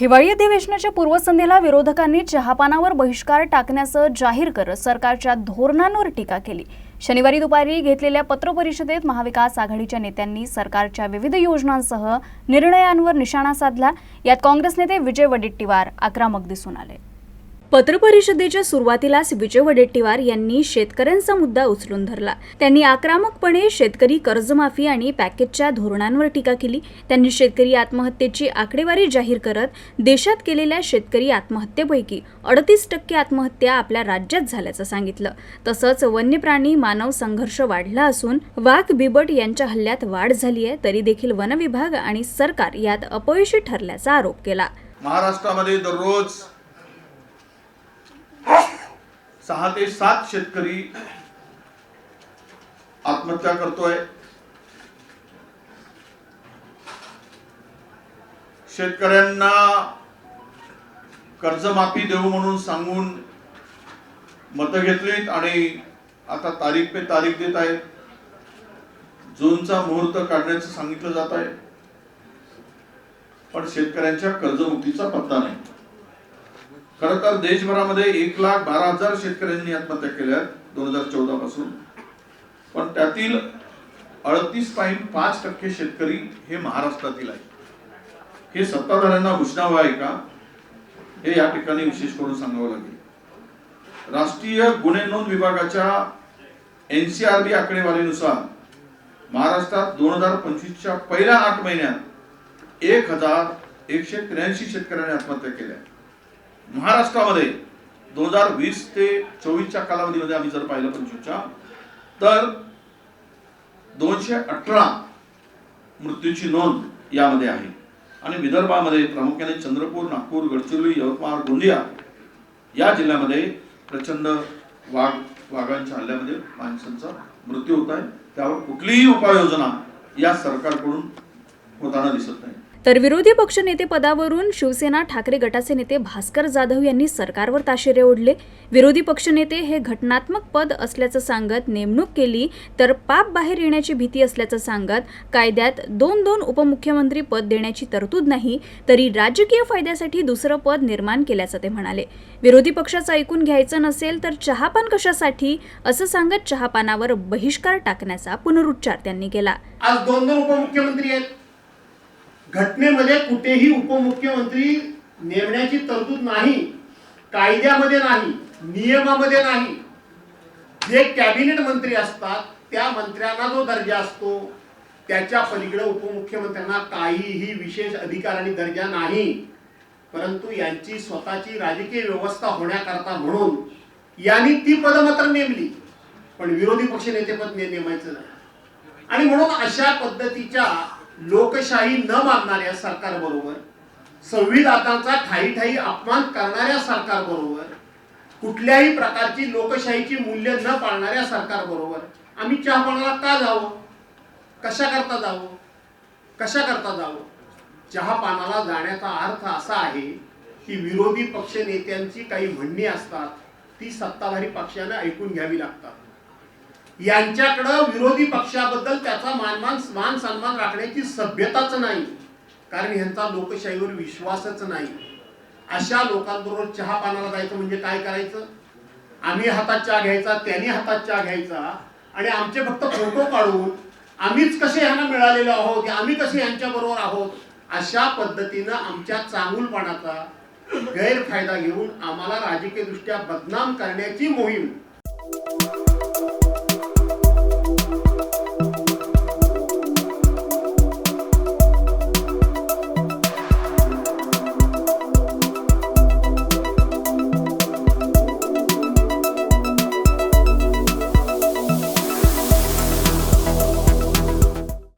हिवाळी अधिवेशनाच्या पूर्वसंध्येला विरोधकांनी चहापानावर बहिष्कार टाकण्याचं जाहीर करत सरकारच्या धोरणांवर टीका केली. शनिवारी दुपारी घेतलेल्या पत्रपरिषदेत महाविकास आघाडीच्या नेत्यांनी सरकारच्या विविध योजनांसह निर्णयांवर निशाणा साधला. यात काँग्रेस नेते विजय वडेट्टीवार आक्रमक दिसून आले. पत्रपरिषदेच्या सुरुवातीलाच विजय वडेट्टीवार यांनी शेतकऱ्यांचा मुद्दा उचलून धरला. त्यांनी आक्रमकपणे शेतकरी कर्जमाफी आणि पॅकेजच्या धोरणांवर टीका केली. त्यांनी शेतकरी आत्महत्येची आकडेवारी जाहीर करत देशात केलेल्या शेतकरी आत्महत्येपैकी अडतीस टक्के आत्महत्या आपल्या राज्यात झाल्याचं सांगितलं. तसंच वन्यप्राणी मानव संघर्ष वाढला असून वाघ बिबट यांच्या हल्ल्यात वाढ झाली आहे तरी देखील वनविभाग आणि सरकार यात अपयशी ठरल्याचा आरोप केला. महाराष्ट्रामध्ये दररोज सहा ते सात शेतकरी आत्महत्या करतोय. शेतकऱ्यांना कर्जमाफी देऊ म्हणून सांगून मतं घेतलीत आणि आता तारीख पे तारीख देत आहेत. जूनचा मुहूर्त काढण्याचं सांगितलं जात आहे. पण शेतकऱ्यांच्या कर्जमुक्तीचा पत्ता नाही. खर तर देशभरामध्ये एक लाख बारा हजार शेतकऱ्यांनी आत्महत्या केल्या दोन हजार चौदा पासून. पण त्यातील अडतीस पॉईंट पाच टक्के शेतकरी हे महाराष्ट्रातील आहे हे सत्ताधाऱ्यांना घुसणावं आहे का? हे या ठिकाणी विशेष करून सांगावं लागेल. राष्ट्रीय गुन्हे नोंद विभागाच्या एनसीआरबी आकडेवारीनुसार महाराष्ट्रात दोन हजार पंचवीसच्या पहिल्या आठ महिन्यात एक हजार एकशे त्र्याऐंशी शेतकऱ्यांनी आत्महत्या केल्या. महाराष्ट्रामध्ये दोन हजार वीस ते चोवीसच्या कालावधीमध्ये आम्ही जर पाहिलं पंचवीसच्या तर दोनशे अठरा मृत्यूची नोंद यामध्ये आहे. आणि विदर्भामध्ये प्रामुख्याने चंद्रपूर नागपूर गडचिरोली यवतमाळ गोंदिया या जिल्ह्यामध्ये प्रचंड वाघ वाघांच्या हल्ल्यामध्ये माणसांचा मृत्यू होत आहे. त्यावर कुठलीही उपाययोजना या सरकारकडून होताना दिसत नाही. तर विरोधी पक्षनेते पदावरून शिवसेना ठाकरे गटाचे नेते भास्कर जाधव यांनी सरकारवर ताशेरे ओढले. विरोधी पक्षनेते हे घटनात्मक पद असल्याचं सांगत नेमणूक केली तर पाप बाहेर येण्याची भीती असल्याचं सांगत कायद्यात दोन दोन उपमुख्यमंत्री पद देण्याची तरतूद नाही तरी राजकीय फायद्यासाठी दुसरं पद निर्माण केल्याचं ते म्हणाले. विरोधी पक्षाचं ऐकून घ्यायचं नसेल तर चहापान कशासाठी? असं सांगत चहापानावर बहिष्कार टाकण्याचा पुनरुच्चार त्यांनी केला. आज दोन दोन उपमुख्यमंत्री आहेत. घटनेमध्ये कुठेही उपमुख्यमंत्री नेमण्याची तरतूद नाही कायद्यामध्ये नाही नियमामध्ये नाही. जे कॅबिनेट मंत्री असतात त्या मंत्र्यांना जो दर्जा असतो त्याच्या पलीकडे उपमुख्यमंत्र्यांना काहीही विशेष अधिकार आणि दर्जा नाही. परंतु यांची स्वतःची राजकीय व्यवस्था होण्याकरता म्हणून यांनी ती पदं मात्र नेमली. पण विरोधी पक्ष नेतेपद नेमायचं नाही. आणि म्हणून अशा पद्धतीच्या लोकशाही न मानणाऱ्या सरकार बरोबर संविधानाचा ठाई ठाई अपमान करणाऱ्या सरकार बरोबर कुठल्याही प्रकारची लोकशाहीची मूल्य न पाळणाऱ्या सरकार बरोबर आम्ही चहापानाला का जावं? कशा करता जावं? कशा करता जावं? चहापानाला जाण्याचा अर्थ असा आहे की विरोधी पक्ष नेत्यांची काही म्हणणी असतात ती सत्ताधारी पक्षाने ऐकून घ्यावी लागतात. यांच्याकडं विरोधी पक्षाबद्दल त्याचा मानमान मान सन्मान राखण्याची सभ्यताच नाही. कारण ह्यांचा लोकशाहीवर विश्वासच नाही. अशा लोकांबरोबर चहा पानाला जायचं म्हणजे काय करायचं? आम्ही हातात चहा घ्यायचा त्यांनी हातात चहा घ्यायचा. आणि आमचे फक्त फोटो काढून आम्हीच कसे यांना मिळालेलो आहोत आम्ही कसे यांच्या बरोबर आहोत? अशा पद्धतीनं आमच्या चांगुलपणाचा गैरफायदा घेऊन आम्हाला राजकीय दृष्ट्या बदनाम करण्याची मोहीम.